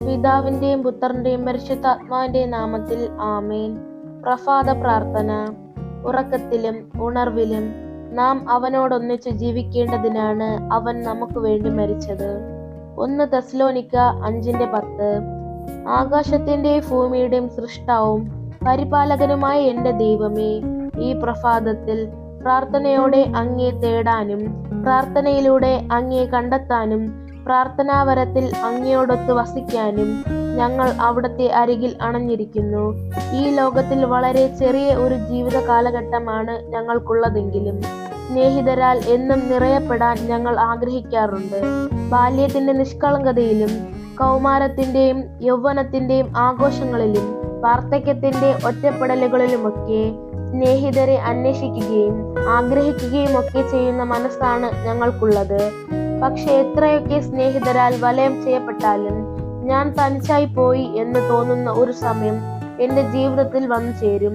പിതാവിന്റെയും പുത്രന്റെയും പരിശുദ്ധാത്മാവിന്റെയും നാമത്തിൽ ആമേൻ. പ്രഭാത പ്രാർത്ഥന. ഉറക്കത്തിലും ഉണർവിലും നാം അവനോടൊന്നിച്ച് ജീവിക്കേണ്ടതിനാണ് അവൻ നമുക്ക് വേണ്ടി മരിച്ചത്. ഒന്ന് തെസ്ലോനിക്ക അഞ്ചിന്റെ പത്ത്. ആകാശത്തിന്റെയും ഭൂമിയുടെയും സൃഷ്ടാവും പരിപാലകനുമായ എന്റെ ദൈവമേ ഈ പ്രഭാതത്തിൽ പ്രാർത്ഥനയോടെ അങ്ങേ തേടാനും പ്രാർത്ഥനയിലൂടെ അങ്ങേ കണ്ടെത്താനും പ്രാർത്ഥനാവരത്തിൽ അങ്ങയോടൊത്ത് വസിക്കാനും ഞങ്ങൾ അവിടുത്തെ അരികിൽ അണഞ്ഞിരിക്കുന്നു. ഈ ലോകത്തിൽ വളരെ ചെറിയ ഒരു ജീവിത കാലഘട്ടമാണ് ഞങ്ങൾക്കുള്ളതെങ്കിലും സ്നേഹിതരാൽ എന്നും നിറയപ്പെടാൻ ഞങ്ങൾ ആഗ്രഹിക്കാറുണ്ട്. ബാല്യത്തിന്റെ നിഷ്കളങ്കതയിലും കൗമാരത്തിന്റെയും യൗവനത്തിന്റെയും ആഘോഷങ്ങളിലും വാർദ്ധക്യത്തിന്റെ ഒറ്റപ്പെടലുകളിലുമൊക്കെ സ്നേഹിതരെ അന്വേഷിക്കുകയും ആഗ്രഹിക്കുകയും ഒക്കെ ചെയ്യുന്ന മനസ്സാണ് ഞങ്ങൾക്കുള്ളത്. പക്ഷെ എത്രയൊക്കെ സ്നേഹിതരാൽ വലയം ചെയ്യപ്പെട്ടാലും ഞാൻ തനിച്ചായി പോയി എന്ന് തോന്നുന്ന ഒരു സമയം എന്റെ ജീവിതത്തിൽ വന്നു ചേരും.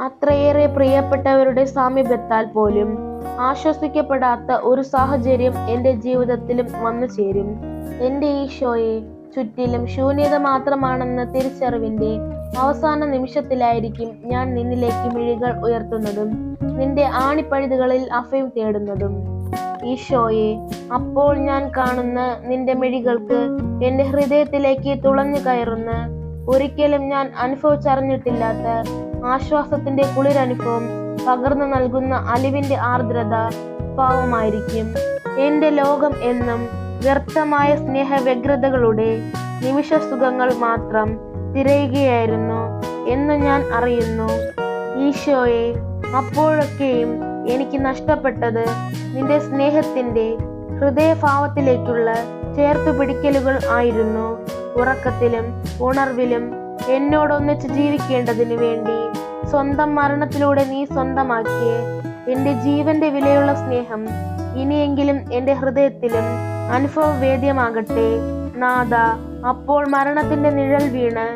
അത്രയേറെ പ്രിയപ്പെട്ടവരുടെ സാമീപ്യത്താൽ പോലും ആശ്വസിക്കപ്പെടാത്ത ഒരു സാഹചര്യം എന്റെ ജീവിതത്തിലും വന്നു ചേരും. എന്റെ ഈശോയെ ചുറ്റിലും ശൂന്യത മാത്രമാണെന്ന തിരിച്ചറിവിന്റെ അവസാന നിമിഷത്തിലായിരിക്കും ഞാൻ നിന്നിലേക്ക് മിഴികൾ ഉയർത്തുന്നതും നിന്റെ ആണിപ്പഴുതുകളിൽ അഫയം തേടുന്നതും. ഈശോയെ അപ്പോൾ ഞാൻ കാണുന്ന നിന്റെ മിഴികൾക്ക് എന്റെ ഹൃദയത്തിലേക്ക് തുളഞ്ഞു കയറുന്ന ഒരിക്കലും ഞാൻ അനുഭവിച്ചറിഞ്ഞിട്ടില്ലാത്ത ആശ്വാസത്തിന്റെ കുളിരനുഭവം പകർന്നു നൽകുന്ന അലിവിന്റെ ആർദ്രത പാവമായിരിക്കും എന്റെ ലോകം എന്നും വ്യർത്ഥമായ സ്നേഹ വ്യഗ്രതകളുടെ നിമിഷ സുഖങ്ങൾ മാത്രം തിരയുകയായിരുന്നു എന്ന് ഞാൻ അറിയുന്നു. ഈശോയെ അപ്പോഴൊക്കെയും എനിക്ക് നഷ്ടപ്പെട്ടത് നിന്റെ സ്നേഹത്തിന്റെ ഹൃദയഭാവത്തിലേക്കുള്ള ചേർത്തു പിടിക്കലുകൾ ആയിരുന്നു. ഉറക്കത്തിലും ഉണർവിലും എന്നോടൊന്നിച്ച് ജീവിക്കേണ്ടതിനു വേണ്ടി സ്വന്തം മരണത്തിലൂടെ നീ സ്വന്തമാക്കിയ എന്റെ ജീവന്റെ വിലയുള്ള സ്നേഹം ഇനിയെങ്കിലും എന്റെ ഹൃദയത്തിലും അനുഭവവേദ്യമാകട്ടെ. നാഥ അപ്പോൾ മരണത്തിന്റെ നിഴൽ വീണ്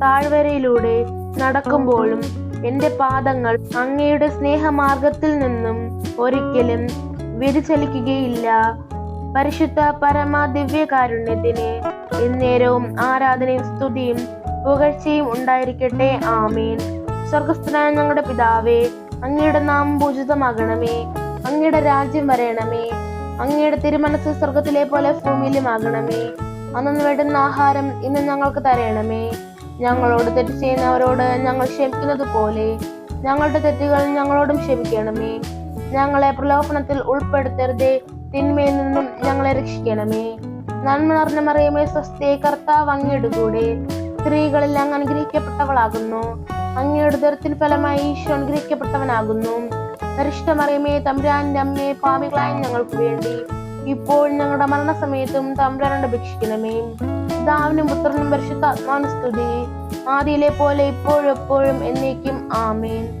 താഴ്വരയിലൂടെ നടക്കുമ്പോഴും എന്റെ പാദങ്ങൾ അങ്ങയുടെ സ്നേഹമാർഗത്തിൽ നിന്നും ഒരിക്കലും വ്യതിചലിക്കുകയില്ല. പരിശുദ്ധ പരമ ദിവ്യകാരുണ്യത്തിന് എന്നേരവും ആരാധനയും സ്തുതിയും പുകഴ്ചയും ഉണ്ടായിരിക്കട്ടെ. ആമേൻ. സ്വർഗസ്ഥനായ ഞങ്ങളുടെ പിതാവേ അങ്ങയുടെ നാം പൂജിതമാകണമേ അങ്ങയുടെ രാജ്യം വരയണമേ അങ്ങയുടെ തിരുമനസ് സ്വർഗത്തിലെ പോലെ ഭൂമിയിലുമാകണമേ. അന്നു വേണ്ടുന്ന ആഹാരം ഇന്ന് ഞങ്ങൾക്ക് തരയണമേ ഞങ്ങളോട് തെറ്റ് ചെയ്യുന്നവരോട് ഞങ്ങൾ ക്ഷമിക്കുന്നത് പോലെ. ഞങ്ങളുടെ തെറ്റുകൾ ഞങ്ങളോടും ക്ഷമിക്കണമേ. ഞങ്ങളെ പ്രലോഭനത്തിൽ ഉൾപ്പെടുത്തരുതേ. തിന്മയിൽ നിന്നും ഞങ്ങളെ രക്ഷിക്കണമേ. നന്മ നിറഞ്ഞ മറിയമേ സ്വസ്ഥയെ കർത്താവ് അങ്ങയുടെ കൂടെ. സ്ത്രീകളിൽ അങ്ങ് അനുഗ്രഹിക്കപ്പെട്ടവളാകുന്നു. അങ്ങയുടെ ദുരത്തിന് ഫലമായി ഈശോ അനുഗ്രഹിക്കപ്പെട്ടവനാകുന്നു. പരിഷ്ടമറിയമേ തമ്പുരാന്റെ അമ്മയെ പാമികളായി ഞങ്ങൾക്ക് വേണ്ടി ഇപ്പോൾ ഞങ്ങളുടെ മരണസമയത്തും തമ്പുരാനോട് അപേക്ഷിക്കണമേ. പിതാവിനും പുത്രനും പരിശുദ്ധാത്മാവിനും സ്തുതി. ആദിയിലെ പോലെ ഇപ്പോഴെപ്പോഴും എന്നേക്കും ആമേൻ.